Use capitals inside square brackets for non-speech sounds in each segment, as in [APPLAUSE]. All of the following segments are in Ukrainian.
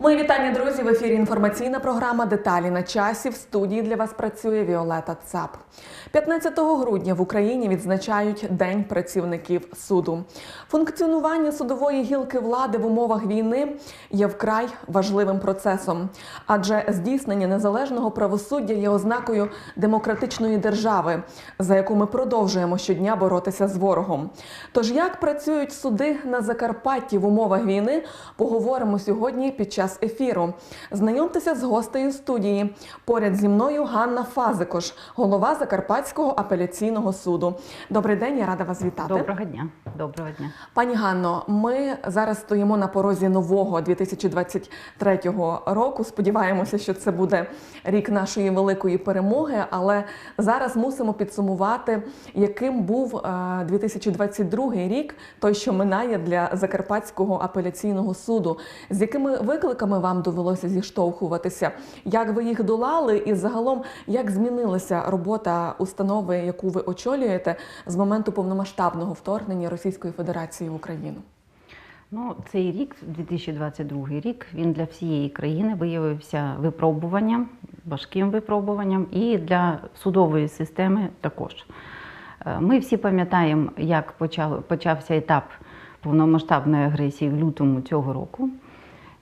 Мої вітання, друзі. В ефірі інформаційна програма Деталі на часі. В студії для вас працює Віолета Цап. 15 грудня в Україні відзначають День працівників суду. Функціонування судової гілки влади в умовах війни є вкрай важливим процесом, адже здійснення незалежного правосуддя є ознакою демократичної держави, за яку ми продовжуємо щодня боротися з ворогом. Тож як працюють суди на Закарпатті в умовах війни, поговоримо сьогодні під час ефіру. Знайомтеся з гостею студії. Поряд зі мною Ганна Фазикош, голова Закарпатського апеляційного суду. Добрий день, я рада вас вітати. Доброго дня. Доброго дня. Пані Ганно, ми зараз стоїмо на порозі нового 2023 року. Сподіваємося, що це буде рік нашої великої перемоги. Але зараз мусимо підсумувати, яким був е, 2022 рік, той, що минає для Закарпатського апеляційного суду. З якими викликами вам довелося зіштовхуватися? Як ви їх долали, і загалом як змінилася робота установи, яку ви очолюєте з моменту повномасштабного вторгнення Російської Федерації в Україну? Ну, цей рік, 2022 рік, він для всієї країни виявився випробуванням, важким випробуванням, і для судової системи також. Е, Ми всі пам'ятаємо, як почав, почався етап повномасштабної агресії в лютому цього року.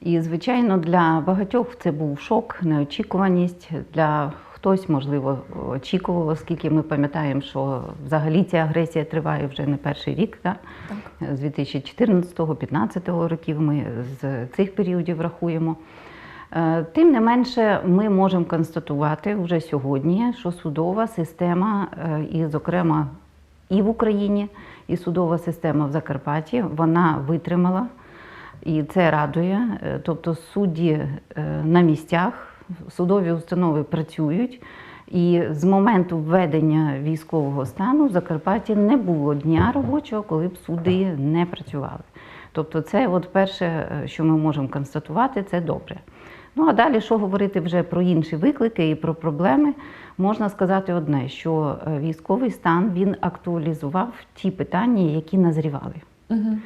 І, звичайно, для багатьох це був шок, неочікуваність. Для хтось, можливо, очікував, оскільки ми пам'ятаємо, що взагалі ця агресія триває вже не перший рік. Так? Так. З 2014-2015 років ми з цих періодів рахуємо. Е, Тим не менше, ми можемо констатувати вже сьогодні, що судова система, е, і, зокрема, і в Україні, і судова система в Закарпатті, вона витримала, і це радує. Е, Тобто судді е, на місцях, судові установи працюють. І з моменту введення військового стану в Закарпатті не було дня робочого, коли б суди не працювали. Тобто, це от перше, е, що ми можемо констатувати, це добре. Ну а далі, що говорити вже про інші виклики і про проблеми, можна сказати одне, що військовий стан він актуалізував ті питання, які назрівали. Угу.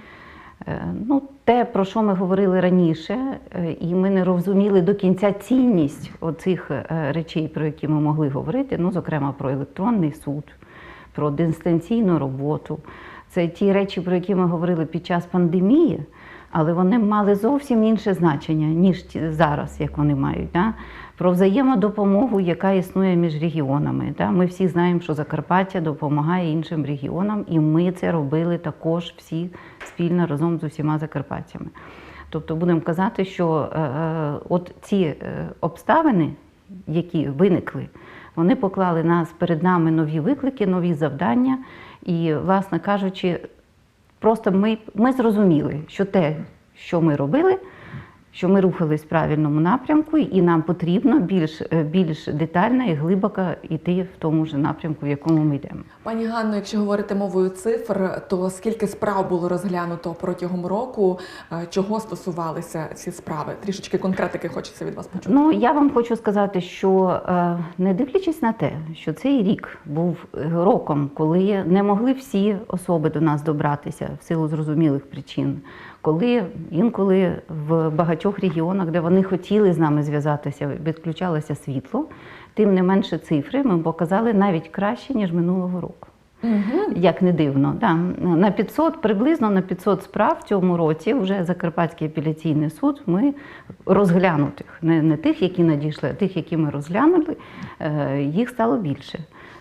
Е, Ну, те, про що ми говорили раніше, е, і ми не розуміли до кінця цінність оцих е, речей, про які ми могли говорити, ну, зокрема, про електронний суд, про дистанційну роботу. Це ті речі, про які ми говорили під час пандемії, але вони мали зовсім інше значення, ніж зараз, як вони мають. Да? Про взаємодопомогу, яка існує між регіонами. Ми всі знаємо, що Закарпаття допомагає іншим регіонам, і ми це робили також всі спільно разом з усіма закарпатцями. Тобто будемо казати, що е, е, от ці е, обставини, які виникли, вони поклали нас перед нами нові виклики, нові завдання. І, власне кажучи, просто ми, ми зрозуміли, що те, що ми робили, що ми рухались в правильному напрямку, і нам потрібно більш, е, більш детально і глибоко йти в тому ж напрямку, в якому ми йдемо. Пані Ганно, якщо говорити мовою цифр, то скільки справ було розглянуто протягом року? Е, Чого стосувалися ці справи? Трішечки конкретики хочеться від вас почути. Ну я вам хочу сказати, що е, не дивлячись на те, що цей рік був роком, коли не могли всі особи до нас добратися в силу зрозумілих причин, коли інколи в багатьох регіонах, де вони хотіли з нами зв'язатися, відключалося світло, тим не менше цифри ми показали навіть краще ніж минулого року. Угу. Як не дивно, да. на 500, приблизно на 500 справ в цьому році вже Закарпатський апеляційний суд ми розглянутих, не, не тих, які надійшли, а тих, які ми розглянули, е, їх стало більше.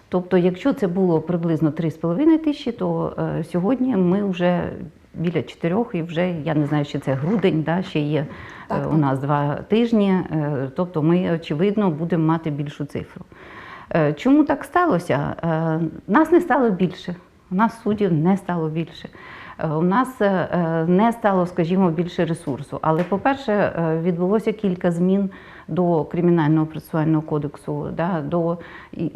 Тобто, якщо це було приблизно 3,5 тисячі, то е, сьогодні ми вже біля 4 і вже я не знаю, чи це грудень, да, ще є Так, е, у нас два тижні. е, Тобто ми, очевидно, будемо мати більшу цифру. Е, Чому так сталося? Нас не стало більше, у нас суддів не стало більше. У нас не стало, скажімо, більше ресурсу. Але, по-перше, відбулося кілька змін до кримінального процесуального кодексу, да, до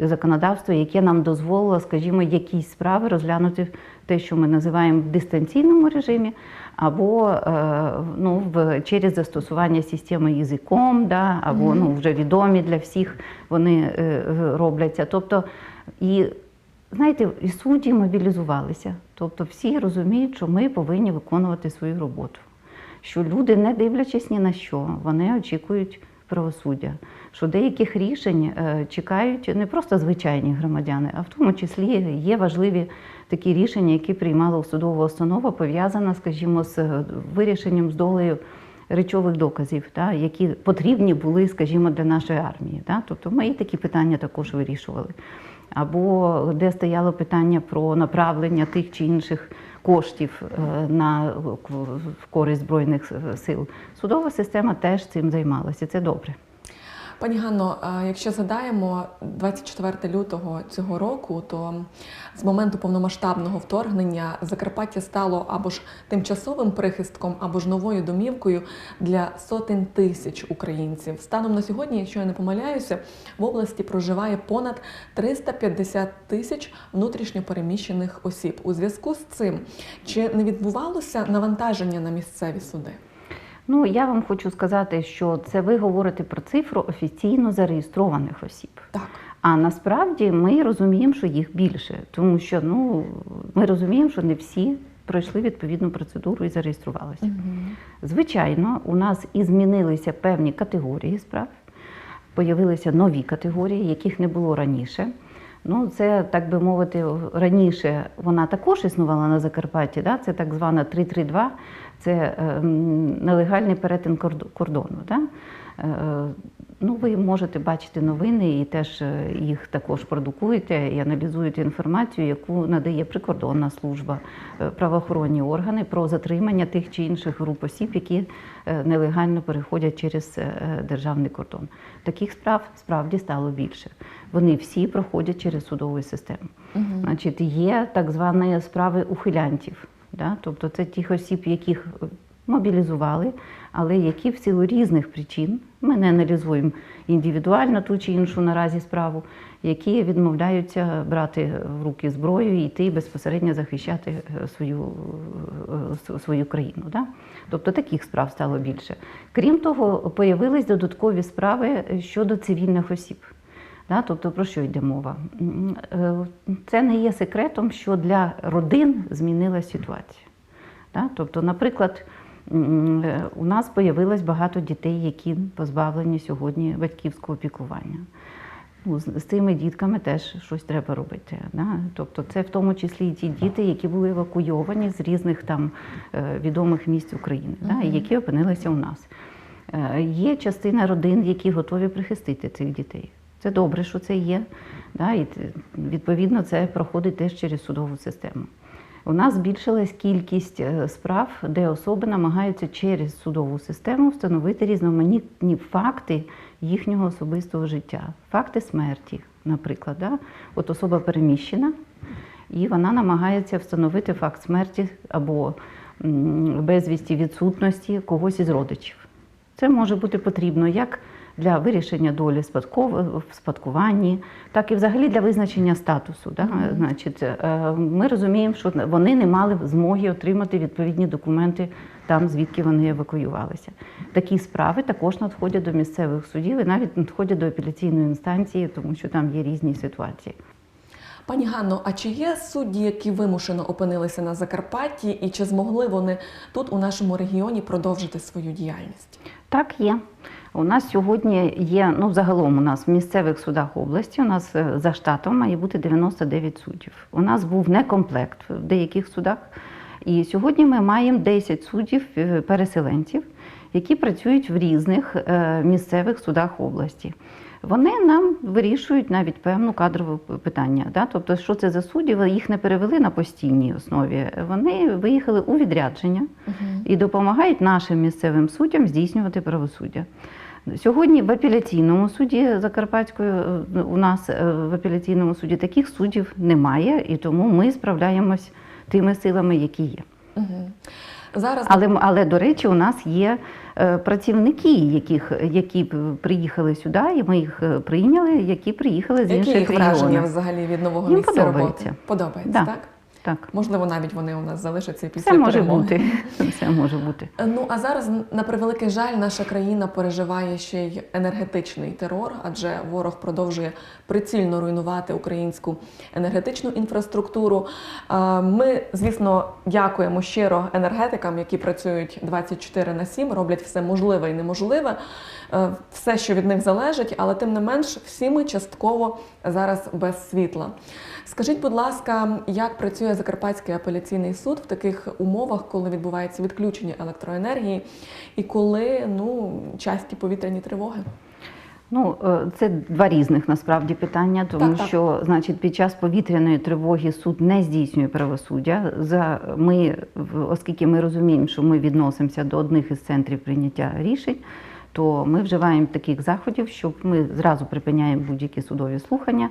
законодавства, яке нам дозволило, скажімо, якісь справи розглянути те, що ми називаємо в дистанційному режимі, або е, ну, в, через застосування системи язиком, да, або ну, вже відомі для всіх вони е, робляться. Тобто, і знаєте, і судді мобілізувалися. Тобто всі розуміють, що ми повинні виконувати свою роботу. що люди, не дивлячись ні на що, вони очікують правосуддя. Що деяких рішень е, чекають не просто звичайні громадяни, а в тому числі є важливі такі рішення, які приймала судова установа, пов'язана, скажімо, з е, вирішенням з долею речових доказів, та, які потрібні були, скажімо, для нашої армії. Та. Тобто ми і такі питання також вирішували. Або де стояло питання про направлення тих чи інших коштів е, на в користь збройних сил. Судова система теж цим займалася. Це добре. Пані Ганно, якщо згадаємо 24 лютого цього року, то з моменту повномасштабного вторгнення Закарпаття стало або ж тимчасовим прихистком, або ж новою домівкою для сотень тисяч українців. Станом на сьогодні, якщо я не помиляюся, в області проживає понад 350 тисяч внутрішньопереміщених осіб. У зв'язку з цим чи не відбувалося навантаження на місцеві суди? Ну, я вам хочу сказати, що це ви говорите про цифру офіційно зареєстрованих осіб. Так. А насправді ми розуміємо, що їх більше, тому що ну ми розуміємо, що не всі пройшли відповідну процедуру і зареєструвалися. Звичайно, у нас і змінилися певні категорії справ, появилися нові категорії, яких не було раніше. Ну, це, так би мовити, раніше вона також існувала на Закарпатті, да? це так звана 332, це ем, нелегальний перетин кордону. Да? Е, Ну, ви можете бачити новини і теж е, їх також продукуєте і аналізуєте інформацію, яку надає прикордонна служба, е, правоохоронні органи про затримання тих чи інших груп осіб, які е, нелегально переходять через е, державний кордон. Таких справ справді стало більше. Вони всі проходять через судову систему. Значить, є так звані справи ухилянтів. Да? Тобто це тих осіб, яких мобілізували, але які в силу різних причин, ми не аналізуємо індивідуально ту чи іншу наразі справу, які відмовляються брати в руки зброю і йти безпосередньо захищати е, свою, е, свою країну. Да? Тобто таких справ стало більше. Крім того, появились додаткові справи щодо цивільних осіб. Да, тобто про що йде мова? Е, Це не є секретом, що для родин змінилася ситуація. Да? Тобто, наприклад, е, у нас появилось багато дітей, які позбавлені сьогодні батьківського піклування. Ну, з, з цими дітками теж щось треба робити. Да? Тобто, це в тому числі і ті діти, які були евакуйовані з різних там е, відомих місць України, да? і які опинилися у нас. Є частина родин, які готові прихистити цих дітей. Це добре, що це є. Да? І відповідно це проходить теж через судову систему. У нас збільшилась кількість е, справ, де особи намагаються через судову систему встановити різноманітні факти їхнього особистого життя, факти смерті, наприклад. Да? От особа переміщена, і вона намагається встановити факт смерті або безвісті відсутності когось із родичів. Це може бути потрібно як для вирішення долі спадков- в спадкуванні, так і взагалі для визначення статусу. Да? Значить, е, ми розуміємо, що вони не мали змоги отримати відповідні документи там, звідки вони евакуювалися. Такі справи також надходять до місцевих судів і навіть надходять до апеляційної інстанції, тому що там є різні ситуації. Пані Ганно, а чи є судді, які вимушено опинилися на Закарпатті, і чи змогли вони тут, у нашому регіоні, продовжити свою діяльність? Так, є. У нас сьогодні є, ну загалом у нас в місцевих судах області, у нас е, за штатом має бути 99 суддів. У нас був некомплект в деяких судах. І сьогодні ми маємо 10 суддів е, переселенців, які працюють в різних е, місцевих судах області. Вони нам вирішують навіть певну кадрове питання. Да? Тобто, що це за судді, їх не перевели на постійній основі. Вони виїхали у відрядження і допомагають нашим місцевим суддям здійснювати правосуддя. Сьогодні в апеляційному суді Закарпатської е, у нас е, в апеляційному суді таких суддів немає, і тому ми справляємось тими силами, які є. Угу. Зараз Але, але до речі, у нас є е, працівники, яких, які приїхали сюди, і ми їх прийняли, які приїхали з які інших їх враження взагалі від нового Їм місця подобається. роботи? Подобається, Да. так? Так. Можливо, навіть вони у нас залишаться після Все може перемоги. бути. [LAUGHS] Все може бути. Ну а зараз, на превеликий жаль, наша країна переживає ще й енергетичний терор, адже ворог продовжує прицільно руйнувати українську енергетичну інфраструктуру. Ми, звісно, дякуємо щиро енергетикам, які працюють 24 на 7, роблять все можливе і неможливе, все, що від них залежить, але тим не менш, всі ми частково зараз без світла. Скажіть, будь ласка, як працює Закарпатський апеляційний суд в таких умовах, коли відбувається відключення електроенергії і коли ну часті повітряні тривоги? Ну, е, це два різних насправді питання, тому Так, так. що, значить, під час повітряної тривоги суд не здійснює правосуддя. За ми, оскільки ми розуміємо, що ми відносимося до одних із центрів прийняття рішень, то ми вживаємо таких заходів, щоб ми зразу припиняємо будь-які судові слухання,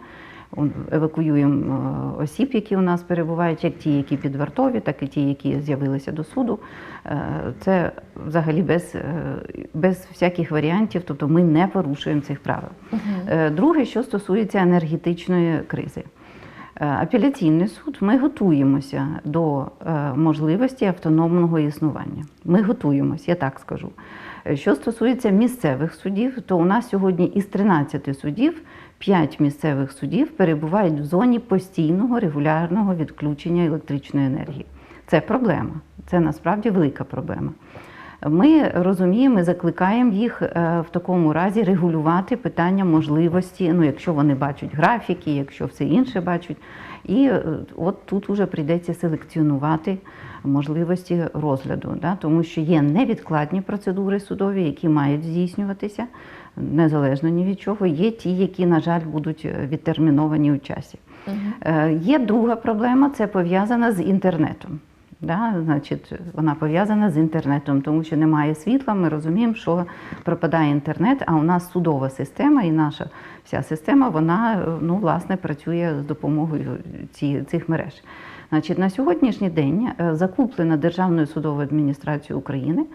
евакуюємо е, осіб, які у нас перебувають, як ті, які підвартові, так і ті, які з'явилися до суду. Е, Це взагалі без, е, без всяких варіантів, тобто ми не порушуємо цих правил. Друге, що стосується енергетичної кризи. Е, Апеляційний суд, ми готуємося до е, можливості автономного існування. Ми готуємося, я так скажу. Е, Що стосується місцевих судів, то у нас сьогодні із 13 судів 5 місцевих судів перебувають в зоні постійного регулярного відключення електричної енергії. Це проблема, це насправді велика проблема. Ми розуміємо, і закликаємо їх е, в такому разі регулювати питання можливості, ну якщо вони бачать графіки, якщо все інше бачать. І е, от тут уже прийдеться селекціонувати можливості розгляду, да? тому що є невідкладні процедури судові, які мають здійснюватися незалежно ні від чого. Є ті, які, на жаль, будуть е, відтерміновані у часі. Е, Є друга проблема, це пов'язана з інтернетом. Да, значить, вона пов'язана з інтернетом, тому що немає світла. Ми розуміємо, що пропадає інтернет. А у нас судова система і наша вся система, вона ну, власне працює з допомогою ці, цих мереж. Значить, на сьогоднішній день е, закуплена Державною судовою адміністрацією України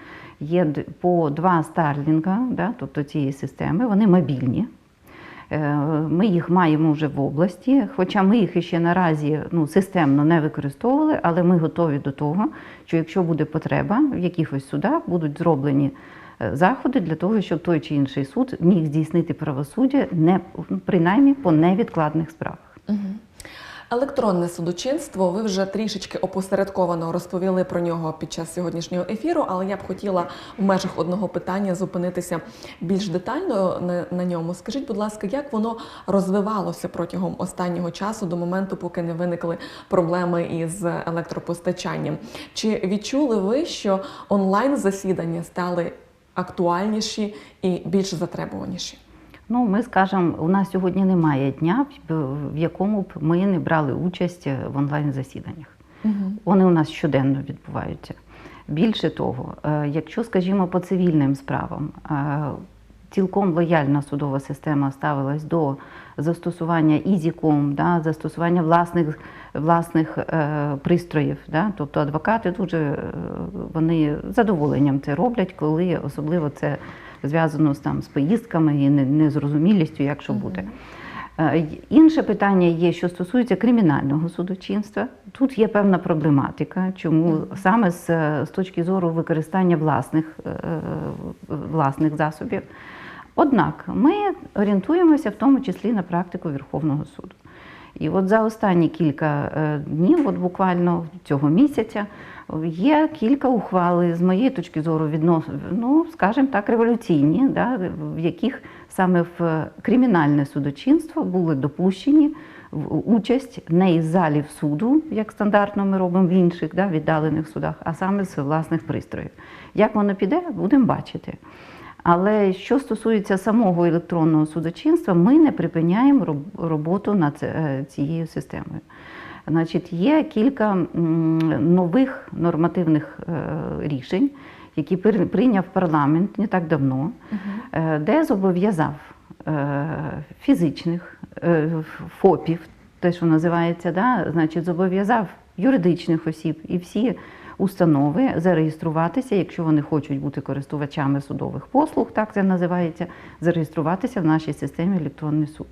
є по два старлінга, да, тобто цієї системи, вони мобільні. Е, Ми їх маємо вже в області, хоча ми їх ще наразі ну, системно не використовували, але ми готові до того, що якщо буде потреба в якихось судах, будуть зроблені е, заходи для того, щоб той чи інший суд міг здійснити правосуддя не ну, принаймні по невідкладних справах. Електронне судочинство. Ви вже трішечки опосередковано розповіли про нього під час сьогоднішнього ефіру, але я б хотіла в межах одного питання зупинитися більш детально на, ньому. Скажіть, будь ласка, як воно розвивалося протягом останнього часу до моменту, поки не виникли проблеми із електропостачанням? Чи відчули ви, що онлайн засідання стали актуальніші і більш затребуваніші? Ну, ми скажемо, у нас сьогодні немає дня, в- якому б ми не брали участь в онлайн-засіданнях. Вони у нас щоденно відбуваються. Більше того, е, якщо, скажімо, по цивільним справам е, цілком лояльна судова система ставилась до застосування ізіком, да, застосування власних, власних е, пристроїв. Да, тобто адвокати дуже вони задоволенням це роблять, коли особливо це зв'язано з, там, з поїздками і незрозумілістю, як що буде. Е, Інше питання є, що стосується кримінального судочинства. Тут є певна проблематика, чому саме з, з точки зору використання власних, е, власних засобів. Однак ми орієнтуємося в тому числі на практику Верховного суду. І от за останні кілька е, днів, от буквально цього місяця, є кілька ухвал, з моєї точки зору, віднос, ну, скажімо так, революційні, да, в яких саме в кримінальне судочинство були допущені в участь не із залів суду, як стандартно ми робимо в інших да, віддалених судах, а саме з власних пристроїв. Як воно піде, будемо бачити. Але що стосується самого електронного судочинства, ми не припиняємо роботу над е, цією системою. Значить, є кілька нових нормативних е, рішень, які прийняв парламент не так давно, е, де зобов'язав фізичних ФОПів, те, що називається, да, значить, зобов'язав юридичних осіб і всі установи зареєструватися, якщо вони хочуть бути користувачами судових послуг, так це називається, зареєструватися в нашій системі електронний суд.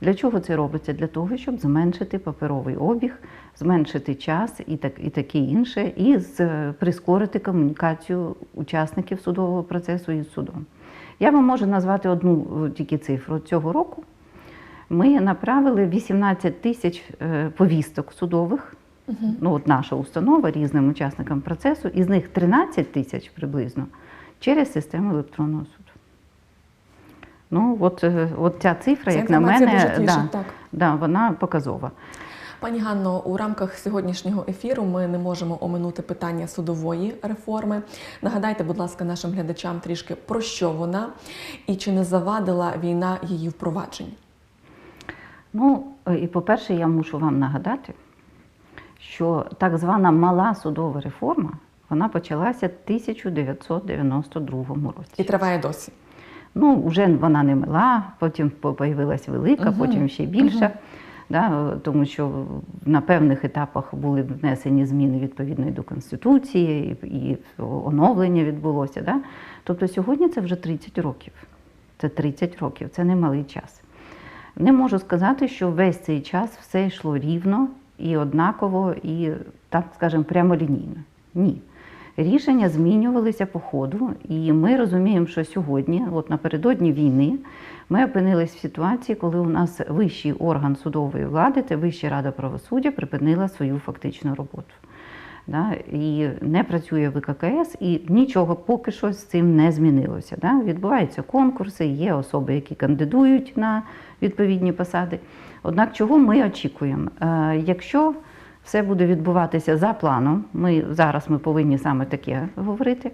Для чого це робиться? Для того, щоб зменшити паперовий обіг, зменшити час і так і таке інше, і з- прискорити комунікацію учасників судового процесу із судом. Я вам можу назвати одну е, тільки цифру цього року. Ми направили 18 тисяч е, повісток судових. Ну, от наша установа різним учасникам процесу, із них 13 тисяч приблизно через систему електронного суду. Ну, от, е, от ця цифра, Ця як на мене, дуже тішить, да, так. да, вона показова. Пані Ганно, у рамках сьогоднішнього ефіру ми не можемо оминути питання судової реформи. Нагадайте, будь ласка, нашим глядачам трішки про що вона і чи не завадила війна її впровадженню. Ну, е, і по-перше, я мушу вам нагадати, що так звана мала судова реформа вона почалася в 1992 році. І триває досі. Ну, вже вона не мила, потім появилась велика, Мгм. потім ще більша. Мгм. Да, тому що на певних етапах були внесені зміни відповідно до Конституції, і, і оновлення відбулося. Да? Тобто сьогодні це вже 30 років. Це 30 років, це немалий час. Не можу сказати, що весь цей час все йшло рівно і однаково, і, так скажемо, прямолінійно. Ні. Рішення змінювалися по ходу, і ми розуміємо, що сьогодні, от напередодні війни, ми опинились в ситуації, коли у нас вищий орган судової влади, це Вища рада правосуддя, припинила свою фактичну роботу. Да, і не працює ВККС, і нічого поки що з цим не змінилося. Да. Відбуваються конкурси, є особи, які кандидують на відповідні посади. Однак, чого ми очікуємо? Е, якщо все буде відбуватися за планом, ми зараз ми повинні саме таке говорити,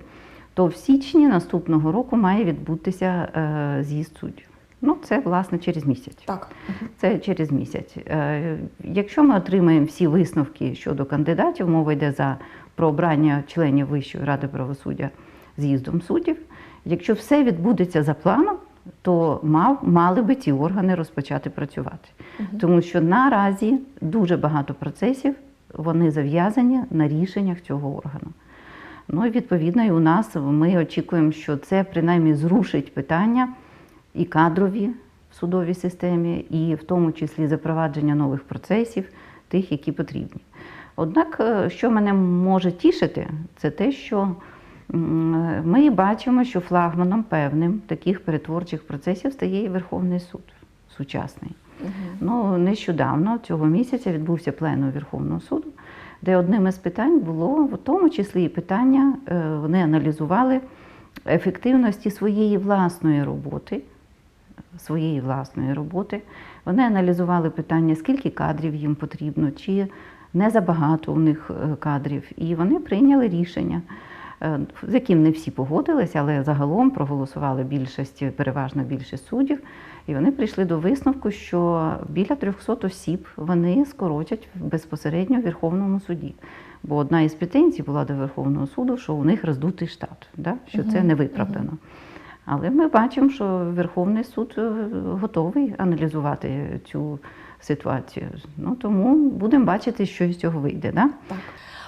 то в січні наступного року має відбутися е, з'їзд суддів. Ну, це власне через місяць. Так. Це через місяць. Е, Якщо ми отримаємо всі висновки щодо кандидатів, мова йде за про обрання членів Вищої ради правосуддя з'їздом суддів. Якщо все відбудеться за планом, то мав, мали би ці органи розпочати працювати. Тому що наразі дуже багато процесів вони зав'язані на рішеннях цього органу. Ну і відповідно, і у нас ми очікуємо, що це принаймні зрушить питання і кадрові в судовій системі, і в тому числі запровадження нових процесів, тих, які потрібні. Однак, е, що мене може тішити, це те, що ми бачимо, що флагманом певним таких перетворчих процесів стає і Верховний суд сучасний. Ну, нещодавно цього місяця відбувся пленум Верховного суду, де одним із питань було в тому числі і питання, е, вони аналізували ефективності своєї власної роботи. Своєї власної роботи. Вони аналізували питання, скільки кадрів їм потрібно, чи не забагато у них е, кадрів. І вони прийняли рішення, з яким не всі погодилися, але загалом проголосували більшість, переважна більшість суддів. І вони прийшли до висновку, що біля 300 осіб вони скоротять безпосередньо в Верховному суді. Бо одна із претензій була до Верховного суду, що у них роздутий штат, да? що це не виправдано. Але ми бачимо, що Верховний суд е, готовий аналізувати цю ситуацію. Ну тому будемо бачити, що з цього вийде. Да? Так.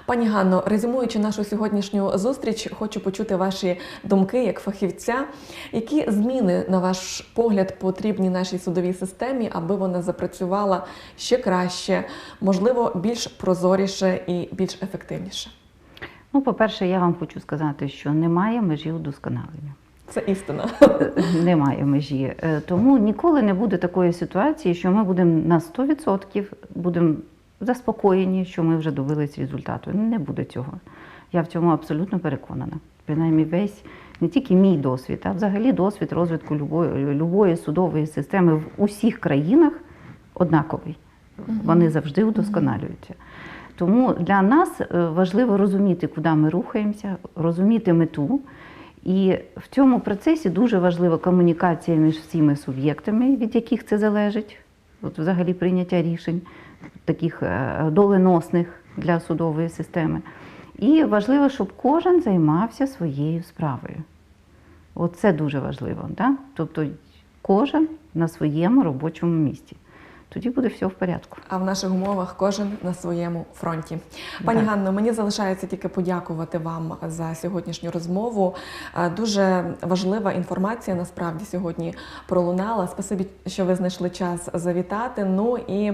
Пані Ганно, резюмуючи нашу сьогоднішню зустріч, хочу почути ваші думки як фахівця. Які зміни, на ваш погляд, потрібні нашій судовій системі, аби вона запрацювала ще краще, можливо, більш прозоріше і більш ефективніше? Ну, по-перше, я вам хочу сказати, що немає межі удосконалення. Це істина. [LAUGHS] Немає межі. Е, Тому ніколи не буде такої ситуації, що ми будемо на 100% будемо заспокоєні, що ми вже добились результату. Не буде цього. Я в цьому абсолютно переконана. Принаймні, весь не тільки мій досвід, а взагалі досвід розвитку любої, любої судової системи в усіх країнах однаковий. Вони завжди удосконалюються. Тому для нас е, важливо розуміти, куди ми рухаємося, розуміти мету. І в цьому процесі дуже важлива комунікація між всіми суб'єктами, від яких це залежить, от взагалі прийняття рішень, таких е, доленосних для судової системи. І важливо, щоб кожен займався своєю справою. Оце дуже важливо. Да? Тобто кожен на своєму робочому місці. Тоді буде все в порядку. А в наших умовах кожен на своєму фронті. Пані Так. Ганно, мені залишається тільки подякувати вам за сьогоднішню розмову. Е, Дуже важлива інформація насправді сьогодні пролунала. Спасибі, що ви знайшли час завітати. Ну і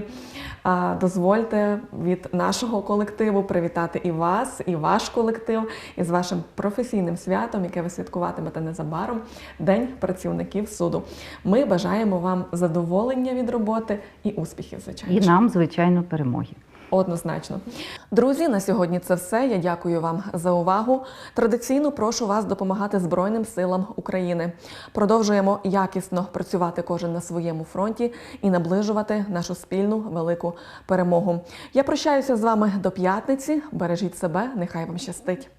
е, дозвольте від нашого колективу привітати і вас, і ваш колектив із вашим професійним святом, яке ви святкуватимете незабаром День працівників суду. Ми бажаємо вам задоволення від роботи і успіхів, звичайно. І нам, звичайно, перемоги. Однозначно. Друзі, на сьогодні це все. Я дякую вам за увагу. Традиційно прошу вас допомагати Збройним силам України. Продовжуємо якісно працювати кожен на своєму фронті і наближувати нашу спільну велику перемогу. Я прощаюся з вами до п'ятниці. Бережіть себе, нехай вам щастить.